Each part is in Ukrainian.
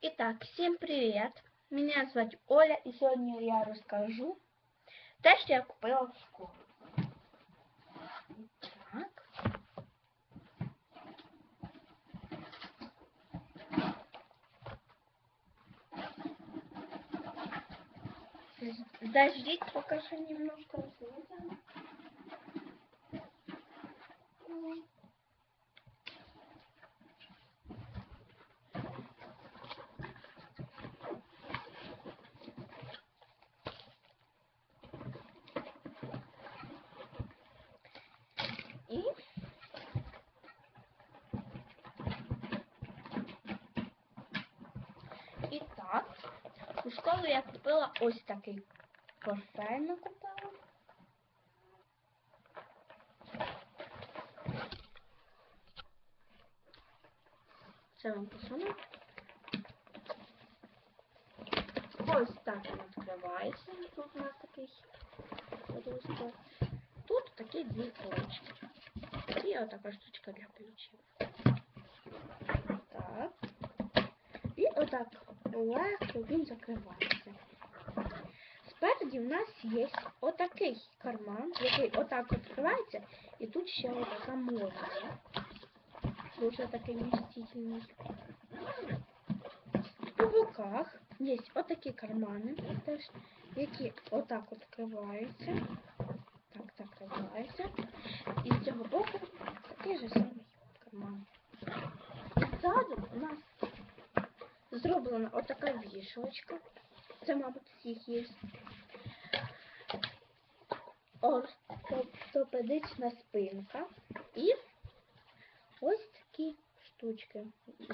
Итак, всем привет! Меня звать Оля, и сегодня я расскажу те, що я купила в школу. Так. Подождите, пока что немножко разлезем. Так, у школу я купила ось такий портфель накупила. Це вам посуну. Ось так він відкривається. Тут у нас такий розклад. Тут такі дві полочки. І отака штучка для ключів. Так. І отак легко він закривається. Спереді в нас є отакий карман, який отак відкривається, і тут ще отака молния. Дуже такий містительний. У боках є отакі кармани, теж, які отак відкриваються. Так, так відкриваються. І з цього боку такий же самий карман. Ззаду у нас зроблена отака вішалочка. Це, мабуть, всіх є. Ортопедична спинка. І ось такі штучки,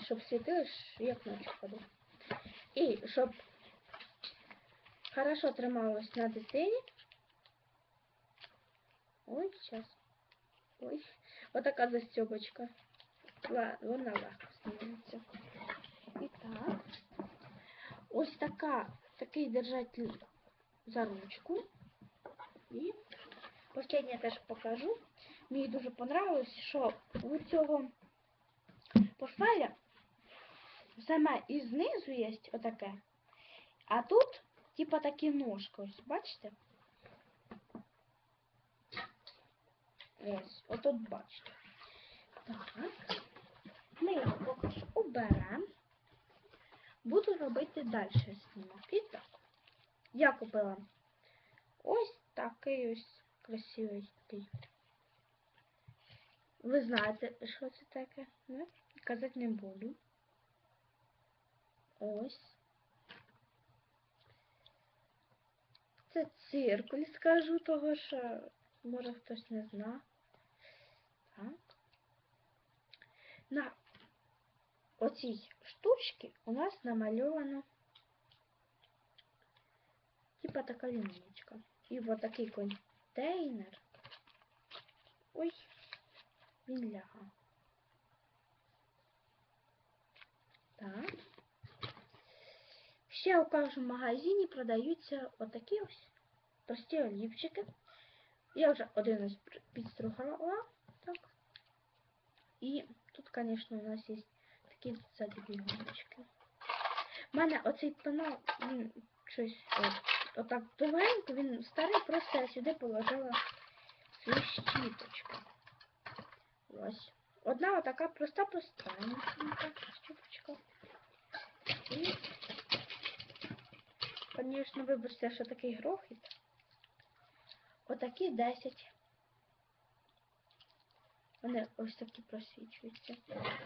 щоб світили, як ночі ходить. І щоб хорошо трималось на дитині. Ой, сейчас. Ой, отака застёбочка. Вона легко знімається. І так. Ось така, такий держатель за ручку. І останнє я теж покажу. Мені дуже понравилось, що у цього портфеля саме і знизу є отаке. А тут, типа такі ножки, ось, бачите? Ось, отут бачите. Так. Ми його. Буду робити далі знімок. І так. Я купила ось такий ось красивий такий. Ви знаєте, що це таке? Не? Казати не буду. Ось. Це циркуль, скажу, того що може хтось не зна. Так. На оцій штучці у нас намальовано типа така лінійка. І вот такий контейнер. Ой, він ляга. Так. Ще у кожному магазині продаються отакі ось прості олівчики. Я вже один при- підстругала. Так. І тут, звісно, у нас є такі ззаді. У мене оцей пенал, він щось от, отак довгенько, він старий, просто я сюди положила свою щіточку. Ось. Одна отака проста проста щіточка. І, звісно, вибачте, що такий грохіт. Отакі 10. Вони ось такі просвічуються. Так.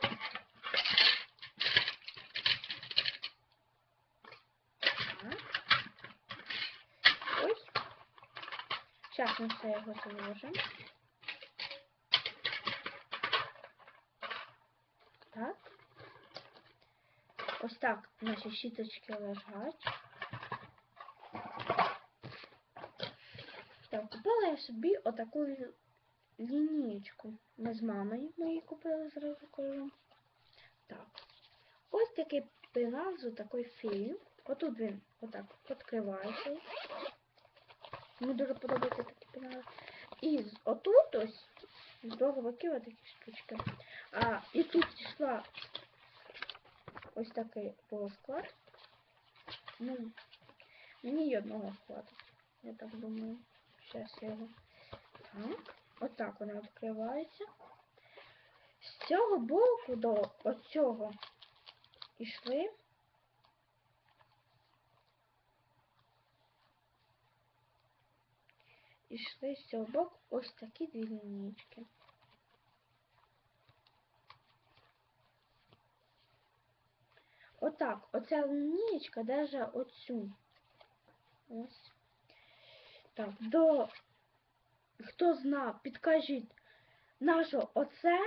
Ой. Зараз ми все його заложимо. Так. Ось так наші щіточки лежать. Так, купила я собі отаку лінієчку. Ми з мамою ми купили зразу кажу. Так. Ось такий пенал з отакий фільм. Отут він отак відкривається. Мені дуже подобається такі пенали. І отут ось з двох боків отакі штучки. А, і тут йшла ось такий розклад. Ну, мені й одного хватить. Я так думаю. Зараз я його. Так. Отак вона відкривається. З цього боку до оцього ішли. Ішли з цього боку ось такі дві лінійки. Отак, оця лінієчка даже оцю. Ось. Так, до хто зна, підкажіть, нащо оце,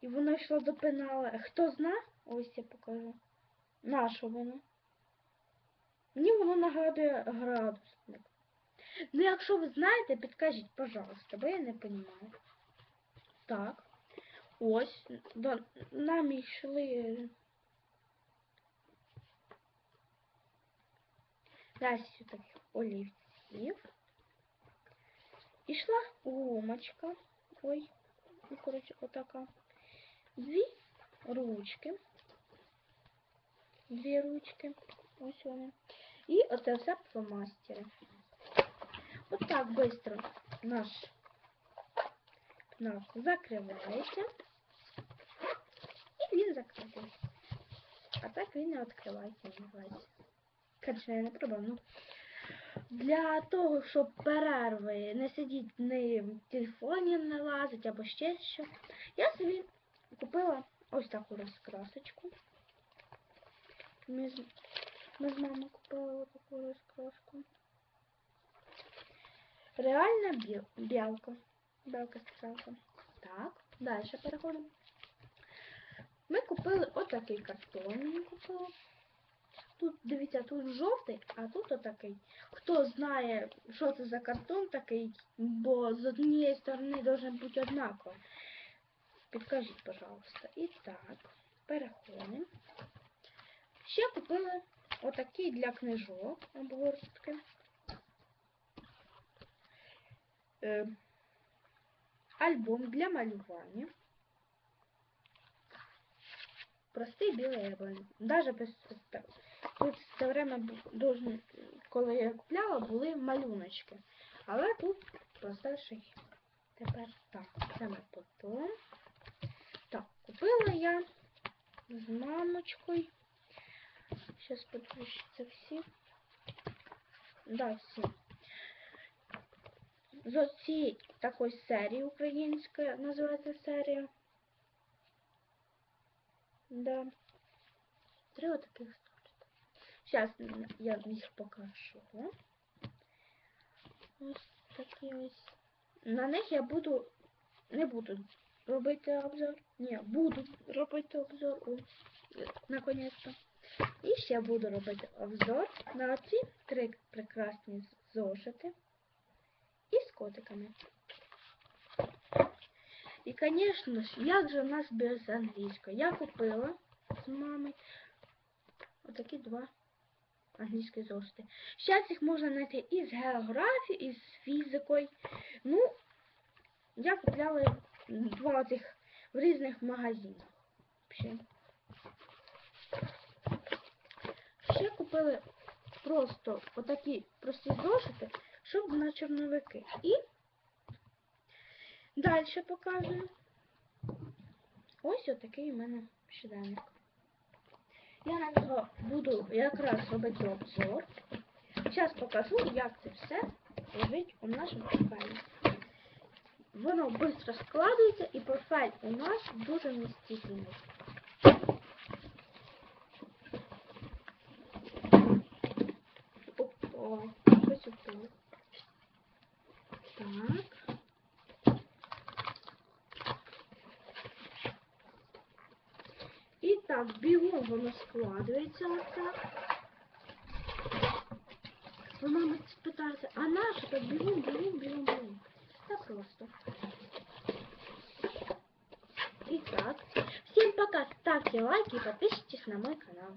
і воно йшло до пенала. Хто зна, ось я покажу. Нащо воно? Мені воно нагадує градусник. Ну, якщо ви знаєте, підкажіть, пожалуйста, бо я не розумію. Так. Ось. До, нам йшли. Далі таких олівців. Ішла гумочка. Ой, ну, коротше, отака. Дві ручки. Дві ручки. Ось вони. І оце все фломастери. Вот так быстро наш пенал закривається. І він закритий. А так він не відкривається, називається. Конечно, я не пробував, ну. Для того, щоб перерви не сидіти не в телефоні не лазить або ще що, я собі купила ось таку розкрасочку. Ми з, ми з мамою купили ось таку розкраску. Реальна біл, білка. Білка стрелка. Так, далі переходимо. Ми купили отакий картон. Ми купили. Тут, дивіться, тут жовтий, а тут отакий. Хто знає, що це за картон такий, бо з однієї сторони должен бути однаково. Підкажіть, пожалуйста. І так, переходимо. Ще купили отакі для книжок обгортки. Альбом для малювання. Простий білий альбом. Даже без Тут все время коли я купляла, були малюночки. Але тут простіший. Тепер так, це ми потім. Так, купила я з мамочкою. Зараз подивіться всі. Да, всі. З цієї такої серії української називається серія. Да. Три отаких Сейчас я їх покажу. Ось такі ось. На них я буду... Не буду робити обзор. Ні, буду робити обзор. Ось, наконец-то. І ще буду робити обзор на ці три прекрасні зошити. Котиками. І, звісно ж, як же у нас без англійської? Я купила з мамою отакі два англійські зошити. Зараз їх можна знайти і з географією, і з фізикою. Ну, я купляла два цих в різних магазинах. Ще. Ще купили просто отакі прості зошити, щоб на чорновики. І далі показую. Ось отакий у мене щоденник. Я на нього буду якраз робити обзор. Зараз покажу, як це все лежить у нашому портфелі. Воно швидко складується і портфель у нас дуже вмістительний. Опа, І так, бігом воно складується отак. Ви, мабуть, спитаєте, а наше так бігом, бігом, бігом, бігом. Та просто. І так. Всем пока. Ставьте лайки и подписывайтесь на мой канал.